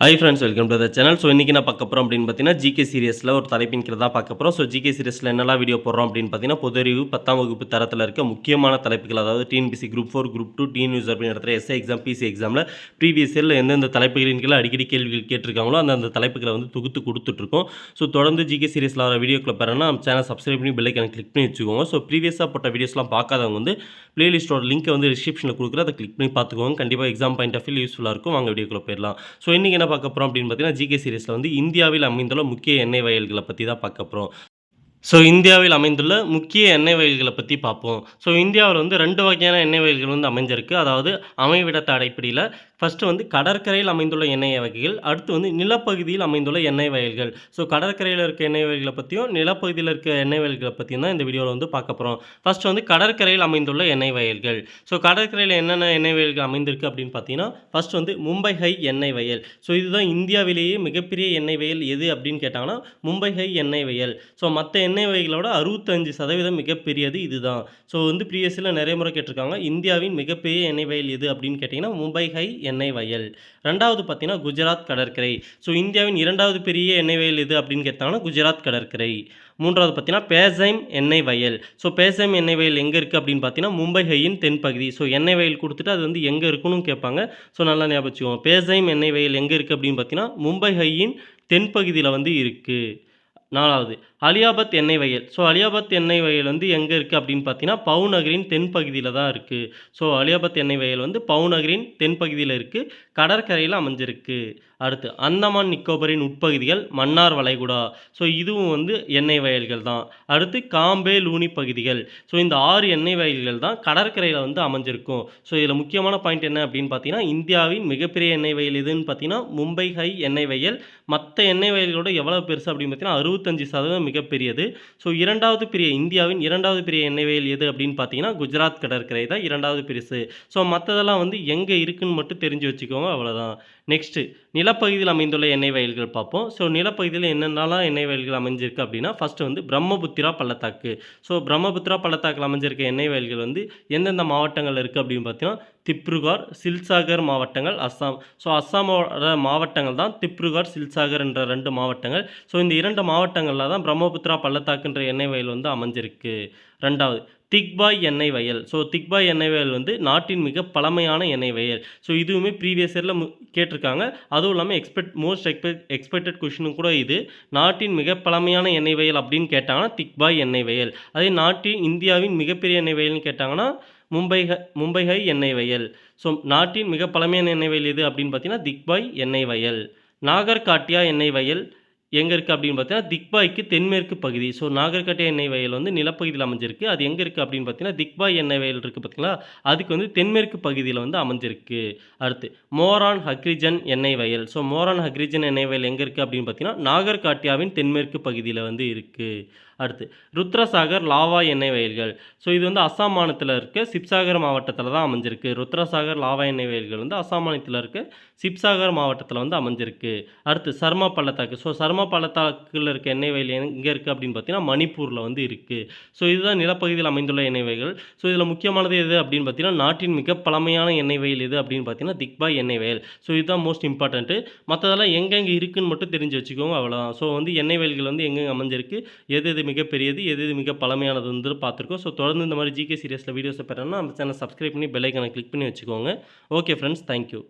Hi friends welcome to the channel so இன்றைக்கி நான் பார்க்க போகிறோம் அப்படின்னு பார்த்தீங்கன்னா ஜிகே சீரியஸில் ஒரு தலைப்பின் கீழே தான் பார்க்க போகிறோம் ஸோ ஜிகே சீரியஸில் என்னெல்லாம் வீடியோ போடுறோம் அப்படின்னு பார்த்தீங்கன்னா பொது அறிவு பத்தாம் வகுப்பு தரத்தில் இருக்க முக்கியமான தலைப்புகள் அதாவது TNPSC group four group two TN use அப்படின்னு நடத்துகிற எஸ்ஐ எக்ஸாம் பிசி எக்ஸாமில் ப்ரீவியஸ் இயரில் எந்தெந்த தலைப்புகளின் கீழே அடிக்கடி கேள்விகள் கேட்டிருக்காங்களோ அந்தந்த தலைப்புகளை வந்து தொகுத்து கொடுத்துட்ருக்கோம். ஸோ தொடர்ந்து ஜிகே சீரியஸில் வர வீடியோக்களை பெறனா நம்ம சேனல் சப்ஸ்கிரைப் பண்ணி பெல்லைக்கான கிளிக் பண்ணி வச்சுக்கோங்க. ஸோ ப்ரீவியஸாக போட்ட வீடியோஸ்லாம் பார்க்காதவங்க வந்து ப்ளேலிஸ்ட்டோட லிங்க்கை வந்து டிஸ்கிரிப்ஷனில் கொடுக்குற அதை கிளிக் பண்ணி பார்த்துக்கோங்க. கண்டிப்பாக எக்ஸாம் பாயிண்ட் ஆஃப் வியூ யூஸ்ஃபுல்லாக இருக்கும். வாங்க வீடியோக்குள்ளே போயிடலாம். ஸோ இன்றைக்கி என்ன பார்க்க போகிறோம் அப்படின்னு பார்த்தீங்கன்னா ஜிகே சீரீஸில் வந்து இந்தியாவில் அமைந்துள்ள முக்கிய எண்ணெய் வயல்களை பற்றி தான் பார்க்க போகிறோம் ஸோ இந்தியாவில் அமைந்துள்ள முக்கிய எண்ணெய் வயல்களை பற்றி பார்ப்போம். ஸோ இந்தியாவில் வந்து ரெண்டு வகையான எண்ணெய் வயல்கள் வந்து அமைஞ்சிருக்கு. அதாவது அமைவிடத்த அடிப்படையில் ஃபஸ்ட்டு வந்து கடற்கரையில் அமைந்துள்ள எண்ணெய் வகைகள் அடுத்து வந்து நிலப்பகுதியில் அமைந்துள்ள எண்ணெய் வயல்கள் ஸோ கடற்கரையில் இருக்க எண்ணெய் வயல்களை பற்றியும் நிலப்பகுதியில் இருக்க எண்ணெய் வயல்களை பற்றியும் தான் இந்த வீடியோவில் வந்து பார்க்க போகிறோம் ஃபஸ்ட்டு வந்து கடற்கரையில் அமைந்துள்ள எண்ணெய் வயல்கள் ஸோ கடற்கரையில் என்னென்ன எண்ணெய் வயல்கள் அமைந்திருக்கு அப்படின்னு பார்த்தீங்கன்னா ஃபஸ்ட் வந்து மும்பை ஹை எண்ணெய் வயல் ஸோ இதுதான் இந்தியாவிலேயே மிகப்பெரிய எண்ணெய் வயல் எது அப்படின்னு கேட்டாங்கன்னா மும்பை ஹை எண்ணெய் வயல் ஸோ மற்ற எண்ணெய் வகைகளோட அறுபத்தஞ்சு சதவீதம் மிகப்பெரியது இதுதான். ஸோ வந்து ப்ரீவியஸில் நிறைய முறை கேட்டிருக்காங்க இந்தியாவின் மிகப்பெரிய எண்ணெய் வயல் எது அப்படின்னு கேட்டிங்கன்னா மும்பை ஹை எண்ணெய் வயல். ரெண்டாவது பார்த்தீங்கன்னா குஜராத் கடற்கரை. ஸோ இந்தியாவின் இரண்டாவது பெரிய எண்ணெய் வயல் எது அப்படின்னு கேட்டாங்கன்னா குஜராத் கடற்கரை. மூன்றாவது பார்த்தீங்கன்னா பேசைம் எண்ணெய் வயல். ஸோ பேசைம் எண்ணெய் வயல் எங்கே இருக்குது அப்படின்னு பார்த்தீங்கன்னா மும்பை ஹையின் தென்பகுதி. ஸோ எண்ணெய் வயல் கொடுத்துட்டு அது வந்து எங்கே இருக்குன்னு கேட்பாங்க. ஸோ நல்லா ஞாபகம் பேசைம் எண்ணெய் வயல் எங்கே இருக்குது அப்படின்னு பார்த்தீங்கன்னா மும்பை ஹையின் தென்பகுதியில் வந்து இருக்குது நாலாவது. அலியாபத் எண்ணெய் வயல். ஸோ அலியாபத் எண்ணெய் வயல் வந்து எங்கே இருக்குது அப்படின்னு பார்த்தீங்கன்னா பவு நகரின் தென்பகுதியில் தான் இருக்குது ஸோ அலியாபத் எண்ணெய் வயல் வந்து பவு நகரின் தென்பகுதியில் இருக்குது கடற்கரையில் அமைஞ்சிருக்கு. அடுத்து அந்தமான் நிக்கோபரின் உட்பகுதிகள் மன்னார் வளைகுடா. ஸோ இதுவும் வந்து எண்ணெய் வயல்கள் தான். அடுத்து காம்பே லூனி பகுதிகள். ஸோ இந்த ஆறு எண்ணெய் வயல்கள் தான் கடற்கரையில் வந்து அமைஞ்சிருக்கும். ஸோ இதில் முக்கியமான பாயிண்ட் என்ன அப்படின்னு பார்த்தீங்கன்னா இந்தியாவின் மிகப்பெரிய எண்ணெய் வயல் எதுன்னு பார்த்தீங்கன்னா மும்பை ஹை எண்ணெய் வயல். மற்ற எண்ணெய் வயல்களோட எவ்வளோ பெருசு அப்படின்னு பார்த்தீங்கன்னா அறுபத்தஞ்சு சதவீதம் மிகப்பெரியது. ஸோ இரண்டாவது பெரிய இந்தியாவின் இரண்டாவது பெரிய எண்ணெய் வயல் எது அப்படின்னு பார்த்தீங்கன்னா குஜராத் கடற்கரை தான் இரண்டாவது பெருசு. ஸோ மற்றதெல்லாம் வந்து எங்கே இருக்குன்னு மட்டும் தெரிஞ்சு வச்சுக்கோங்க அவ்வளோதான் நெக்ஸ்ட்டு நிலப்பகுதியில் அமைந்துள்ள எண்ணெய் வயல்கள் பார்ப்போம். ஸோ நிலப்பகுதியில் என்னென்னலாம் எண்ணெய் வயல்கள் அமைஞ்சிருக்கு அப்படின்னா ஃபஸ்ட்டு வந்து பிரம்மபுத்திரா பள்ளத்தாக்கு. ஸோ பிரம்மபுத்திரா பள்ளத்தாக்கில் அமைஞ்சிருக்க எண்ணெய் வயல்கள் வந்து எந்தெந்த மாவட்டங்கள் இருக்குது அப்படின்னு பார்த்தீங்கன்னா திப்ருகார் சில்சாகர் மாவட்டங்கள் அஸ்ஸாம் ஸோ அஸ்ஸாமோட மாவட்டங்கள் தான் திப்ருகார் சில்சாகர் என்ற ரெண்டு மாவட்டங்கள். ஸோ இந்த இரண்டு மாவட்டங்களில் தான் பிரம்மபுத்திரா பள்ளத்தாக்குன்ற எண்ணெய் வயல் வந்து அமைஞ்சிருக்கு. ரெண்டாவது திக்பாய் எண்ணெய் வயல். ஸோ திக்பாய் எண்ணெய் வயல் வந்து நாட்டின் மிக பழமையான எண்ணெய் வயல். ஸோ இதுவுமே ப்ரீவியஸ் இயரில் கேட்டிருக்காங்க. அதுவும் இல்லாமல் எக்ஸ்பெக்ட் மோஸ்ட் எக்ஸ்பெக்ட் எக்ஸ்பெக்டட் கொஷினும் கூட இது. நாட்டின் மிக பழமையான எண்ணெய் வயல் அப்படின்னு கேட்டாங்கன்னா திக்பாய் எண்ணெய் வயல். அதே நாட்டின் இந்தியாவின் மிகப்பெரிய எண்ணெய் வயல்னு கேட்டாங்கன்னா மும்பை மும்பை ஹை எண்ணெய் வயல். ஸோ நாட்டின் மிக பழமையான எண்ணெய் வயல் எது அப்படின்னு பார்த்தீங்கன்னா திக்பாய் எண்ணெய் வயல். நாகர்காட்டியா எண்ணெய் வயல் எங்கே இருக்குது அப்படின்னு பார்த்தீங்கன்னா திக்பாய்க்கு தென்மேற்கு பகுதி. ஸோ நாகர்கட்டியா எண்ணெய் வயல் வந்து நிலப்பகுதியில் அமைஞ்சிருக்கு. அது எங்கே இருக்குது அப்படின்னு பார்த்தீங்கன்னா திக்பாய் எண்ணெய் வயல் இருக்குது பார்த்தீங்களா? அதுக்கு வந்து தென்மேற்கு பகுதியில் வந்து அமைஞ்சிருக்கு. அடுத்து மோரான் ஹக்ரிஜன் எண்ணெய் வயல். ஸோ மோரான் ஹக்ரிஜன் எண்ணெய் வயல் எங்கே இருக்குது அப்படின்னு பார்த்தீங்கன்னா நாகர்காட்டியாவின் தென்மேற்கு பகுதியில் வந்து இருக்குது அடுத்து ருத்ரசாகர் லாவா எண்ணெய் வயல்கள். ஸோ இது வந்து அஸ்ஸாம் மாநிலத்தில் இருக்க சிப்சாகர் மாவட்டத்தில் தான் அமைஞ்சிருக்கு. ருத்ரசாகர் லாவா எண்ணெய் வயல்கள் வந்து அஸ்ஸாம் மாநிலத்தில் இருக்க சிப்சாகர் மாவட்டத்தில் வந்து அமைஞ்சிருக்கு. அடுத்து சர்மா பள்ளத்தாக்கு. ஸோ சர்மா பள்ளத்தாக்கில் இருக்க எண்ணெய் வயல் எங்கே இருக்குது அப்படின்னு பார்த்தீங்கன்னா மணிப்பூரில் வந்து இருக்குது ஸோ இதுதான் நிலப்பகுதியில் அமைந்துள்ள எண்ணெய் வயல்கள். ஸோ இதில் முக்கியமானது எது அப்படின்னு பார்த்தீங்கன்னா நாட்டின் மிக பழமையான எண்ணெய் வயல் எது அப்படின்னு பார்த்தீங்கன்னா திக்பாய் எண்ணெய் வயல். ஸோ இதுதான் மோஸ்ட் இம்பார்ட்டன்ட்டு மற்றதெல்லாம் எங்கெங்கே இருக்குன்னு மட்டும் தெரிஞ்சு வச்சுக்கோங்க அவ்வளோதான் ஸோ வந்து எண்ணெய் வயல்கள் வந்து எங்கெங்கே அமைஞ்சிருக்கு எது எது மிகப்பெரியது எது எது மிக பழமையானது வந்து பார்த்துருக்கோம். ஸோ தொடர்ந்து இந்த மாதிரி ஜிகே சீரியஸில் வீடியோஸை பெறணும்னா நம்ம சேனல் சப்ஸ்கிரைப் பண்ணி பெல் ஐக்கனை கிளிக் பண்ணி வச்சுக்கோங்க. Okay friends thank you